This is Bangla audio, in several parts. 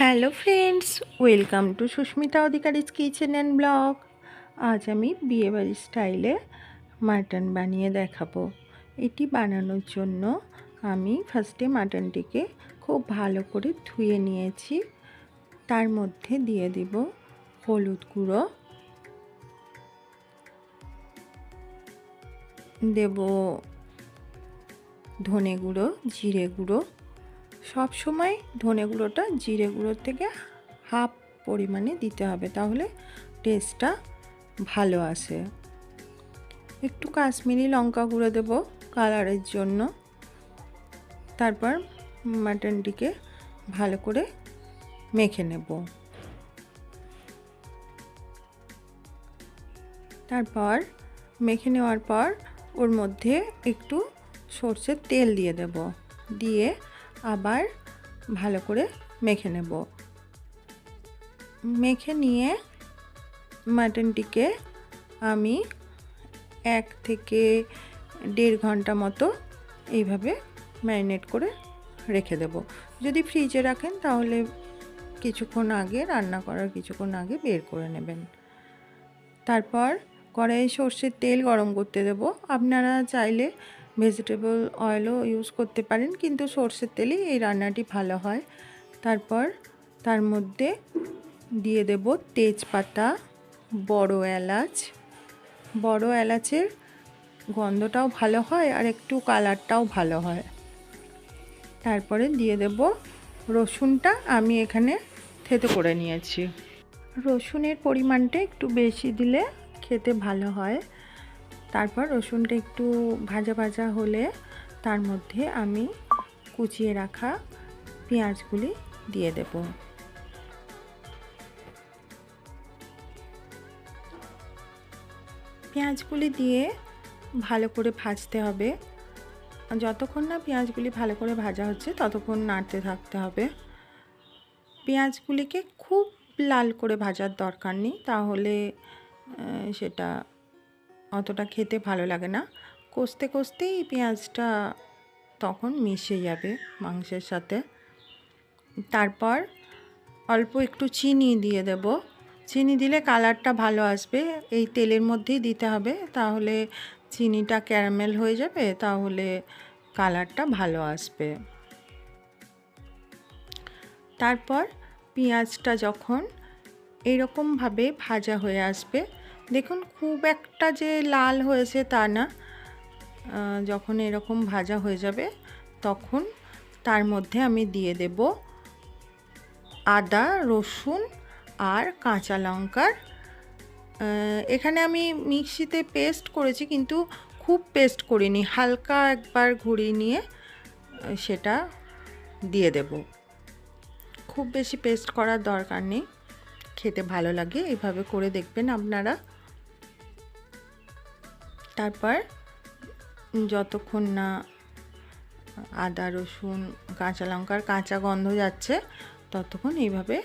Hello friends, welcome to Susmita Adhikari's kitchen and blog. আজ আমি বিয়েবাড়ির স্টাইলে মাটন বানিয়ে দেখাবো। এটি বানানোর জন্য আমি ফার্স্টে মাটনটিকে খুব ভালো করে ধুয়ে নিয়েছি। তার মধ্যে দিয়ে দিব হলুদ গুঁড়ো। দেব ধনে গুঁড়ো, জিরে গুঁড়ো। সব সময় ধনে গুঁড়োটা জিরে গুঁড়োর থেকে হাফ পরিমাণে দিতে হবে, তাহলে টেস্টটা ভালো আসে। একটু কাশ্মীরি লঙ্কা গুঁড়ো দেব কালারের জন্য। তারপর মাটনটিকে ভালো করে মেখে নেব। তারপর মেখে নেওয়ার পর ওর মধ্যে একটু সর্ষের তেল দিয়ে দেব। দিয়ে আবার ভালো করে মেখে নেব। মেখে নিয়ে মাটনটিকে আমি এক থেকে দেড় ঘণ্টা মতো এইভাবে ম্যারিনেট করে রেখে দেব। যদি ফ্রিজে রাখেন তাহলে কিছুক্ষণ আগে, রান্না করার কিছুক্ষণ আগে বের করে নেবেন। তারপর কড়াই সর্ষের তেল গরম করতে দেব। আপনারা চাইলে ভেজিটেবল অয়েলও ইউজ করতে পারেন, কিন্তু সর্ষের তেলেই এই রান্নাটি ভালো হয়। তারপর তার মধ্যে দিয়ে দেব তেজপাতা, বড় এলাচ। বড় এলাচের গন্ধটাও ভালো হয় আর একটু কালারটাও ভালো হয়। তারপরে দিয়ে দেব রসুনটা, আমি এখানে থেতে করে নিয়েছি। রসুনের পরিমাণটা একটু বেশি দিলে খেতে ভালো হয়। তারপর রসুনটা একটু ভাজা ভাজা হলে তার মধ্যে আমি কুচিয়ে রাখা পেঁয়াজগুলি দিয়ে দেব। পেঁয়াজগুলি দিয়ে ভালো করে ভাজতে হবে। যতক্ষণ না পেঁয়াজগুলি ভালো করে ভাজা হচ্ছে ততক্ষণ নাড়তে থাকতে হবে। পেঁয়াজগুলিকে খুব লাল করে ভাজার দরকার নেই, তাহলে সেটা অতটা খেতে ভালো লাগে না। কষতে কষতেই পেঁয়াজটা তখন মিশে যাবে মাংসের সাথে। তারপর অল্প একটু চিনি দিয়ে দেব। চিনি দিলে কালারটা ভালো আসবে। এই তেলের মধ্যেই দিতে হবে। তাহলে চিনিটা ক্যারামেল হয়ে যাবে, তাহলে কালারটা ভালো আসবে। তারপর পেঁয়াজটা যখন এরকমভাবে ভাজা হয়ে আসবে দেখুন, খুব একটা যে লাল হয়েছে তা না। যখন এরকম ভাজা হয়ে যাবে, তখন তার মধ্যে আমি দিয়ে দেব আদা, রসুন আর কাঁচা লঙ্কার। এখানে আমি মিক্সিতে পেস্ট করেছি, কিন্তু খুব পেস্ট করিনি। হালকা একবার ঘুরিয়ে নিয়ে সেটা দিয়ে দেব। খুব বেশি পেস্ট করার দরকার নেই। খেতে ভালো লাগে, এভাবে করে দেখবেন আপনারা। তারপর যতক্ষণ না আদা, রসুন, কাঁচা লঙ্কার কাঁচা গন্ধ যাচ্ছে, ততক্ষণ এইভাবে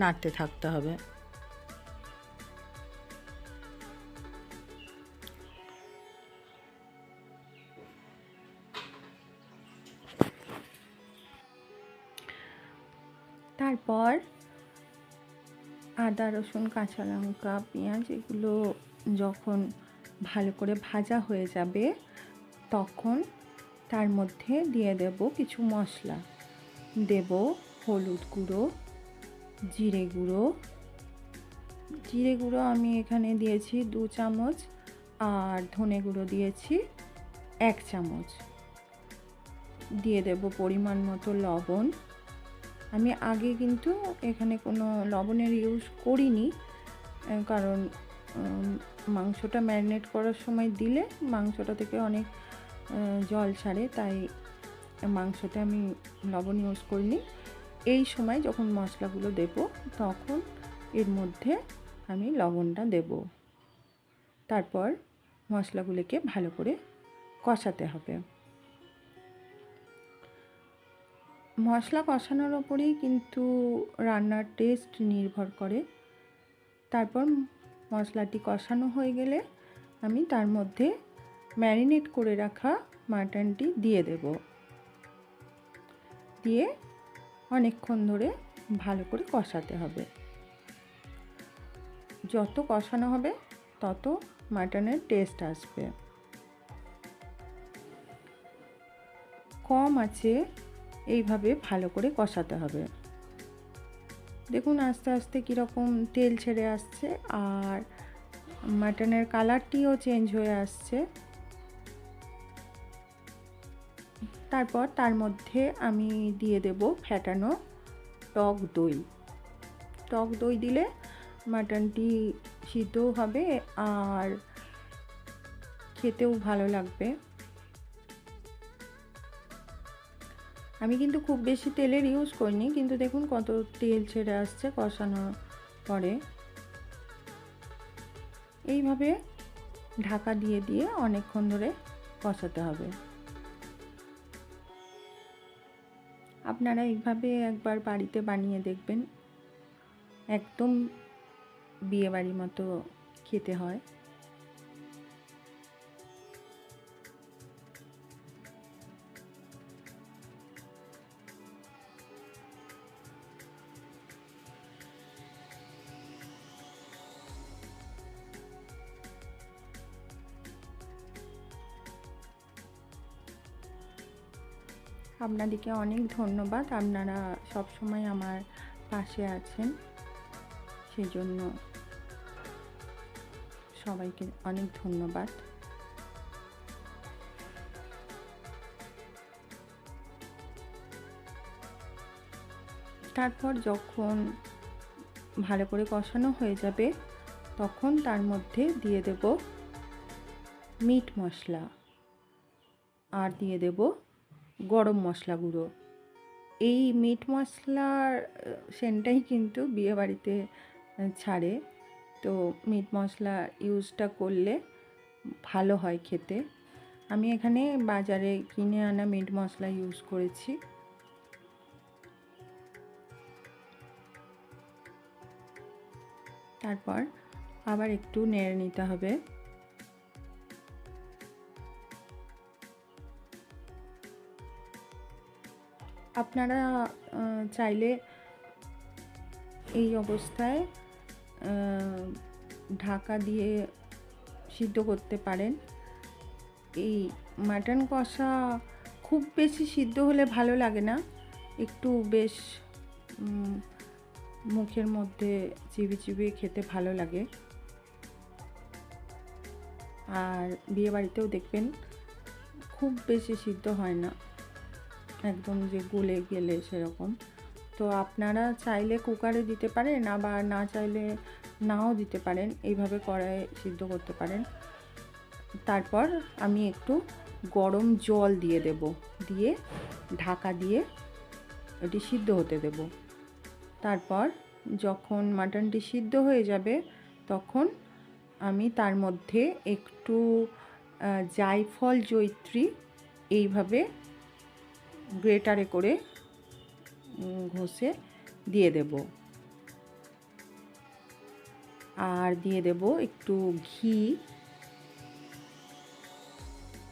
নাড়তে থাকতে হবে। তারপর আদা, রসুন, কাঁচা লঙ্কা, পেঁয়াজ, এগুলো যখন ভালো করে ভাজা হয়ে যাবে, তখন তার মধ্যে দিয়ে দেব কিছু মশলা। দেব হলুদ গুঁড়ো, জিরে গুঁড়ো। জিরে গুঁড়ো আমি এখানে দিয়েছি দু চামচ আর ধনে গুঁড়ো দিয়েছি এক চামচ। দিয়ে দেব পরিমাণ মতো লবণ। আমি আগে কিন্তু এখানে কোনো লবণের ইউজ করিনি, কারণ মাংসটা ম্যারিনেট করার সময় দিলে মাংসটা থেকে অনেক জল ছাড়ে, তাই মাংসটা আমি লবণ ইউজ করিনি। এই সময় যখন মশলাগুলো দেব, তখন এর মধ্যে আমি লবণটা দেব। তারপর মশলাগুলোকে ভালো করে কষাতে হবে। মশলা কষানোর ওপরেই কিন্তু রান্নার টেস্ট নির্ভর করে। তারপর মশলাটি কষানো হয়ে গেলে আমি তার মধ্যে ম্যারিনেট করে রাখা মাটনটি দিয়ে দেব। দিয়ে অনেকক্ষণ ধরে ভালো করে কষাতে হবে। যত কষানো হবে, তত মাটনের টেস্ট আসবে। কম আছে, এইভাবে ভালো করে কষাতে হবে। দেখুন আস্তে আস্তে কীরকম তেল ছেড়ে আসছে আর মাটনের কালারটিও চেঞ্জ হয়ে আসছে। তারপর তার মধ্যে আমি দিয়ে দেব ফ্যাটানো টক দই। টক দই দিলে মাটনটি সিদ্ধও হবে আর খেতেও ভালো লাগবে। আমি কিন্তু খুব বেশি তেলের ইউজ করিনি, কিন্তু দেখুন কত তেল ছেড়ে আসছে কষানোর পরে। এইভাবে ঢাকা দিয়ে দিয়ে অনেকক্ষণ ধরে কষাতে হবে। আপনারা এইভাবে একবার বাড়িতে বানিয়ে দেখবেন। একদম বিয়েবাড়ি মতো খেতে হয়। আপনাদেরকে অনেক ধন্যবাদ। আপনারা সব সময় আমার পাশে আছেন। সেই জন্য সবাইকে অনেক ধন্যবাদ। তারপর যখন ভালো করে কষানো হয়ে যাবে, তখন তার মধ্যে দিয়ে দেব মিট মশলা। আর দিয়ে দেব গরম মশলা গুঁড়ো। এই মিট মশলার সেন্টটাই কিন্তু বিয়েবাড়িতে ছাড়ে। তো মিট মশলা ইউজটা করলে ভালো হয় খেতে। আমি এখানে বাজারে কিনে আনা মিট মশলা ইউজ করেছি। তারপর আবার একটু নেড়ে নিতে হবে। আপনারা চাইলে এই অবস্থায় ঢাকা দিয়ে সিদ্ধ করতে পারেন। এই মাটন কষা খুব বেশি সিদ্ধ হলে ভালো লাগে না। একটু বেশ মুখের মধ্যে চিবি চিবিয়ে খেতে ভালো লাগে। আর বিয়েবাড়িতেও দেখবেন, খুব বেশি সিদ্ধ হয় না। একদম যে গলে গেলে সেরকম। তো আপনারা চাইলে কুকারে দিতে পারেন, আবার না চাইলে নাও দিতে পারেন। এইভাবে কড়াইয়ে সিদ্ধ করতে পারেন। তারপর আমি একটু গরম জল দিয়ে দেব। দিয়ে ঢাকা দিয়ে এটি সিদ্ধ হতে দেব। তারপর যখন মাটনটি সিদ্ধ হয়ে যাবে, তখন আমি তার মধ্যে একটু জায়ফল জৈত্রী এইভাবে গ্রেটারে করে ঘষে দিয়ে দেব। আর দিয়ে দেব একটু ঘি।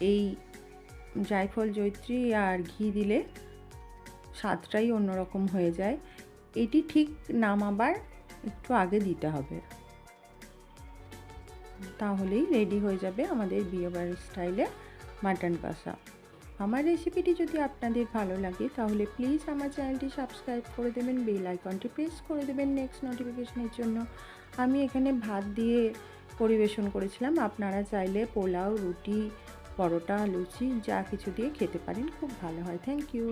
এই জায়ফল জৈত্রী আর ঘি দিলে স্বাদটাই অন্যরকম হয়ে যায়। এটি ঠিক নামাবার একটু আগে দিতে হবে। তাহলেই রেডি হয়ে যাবে আমাদের বিয়েবাড়ির স্টাইলে মাটন কষা। আমার রেসিপিটি যদি আপনাদের ভালো লাগে, তাহলে প্লিজ আমার চ্যানেলটি সাবস্ক্রাইব করে দেবেন বেল আইকনটি প্রেস করে দেবেন নেক্সট নোটিফিকেশনের জন্য। আমি এখানে ভাত দিয়ে পরিবেশন করেছিলাম। আপনারা চাইলে পোলাও, রুটি, পরোটা, লুচি, যা কিছু দিয়ে খেতে পারেন, খুব ভালো হয়। Thank you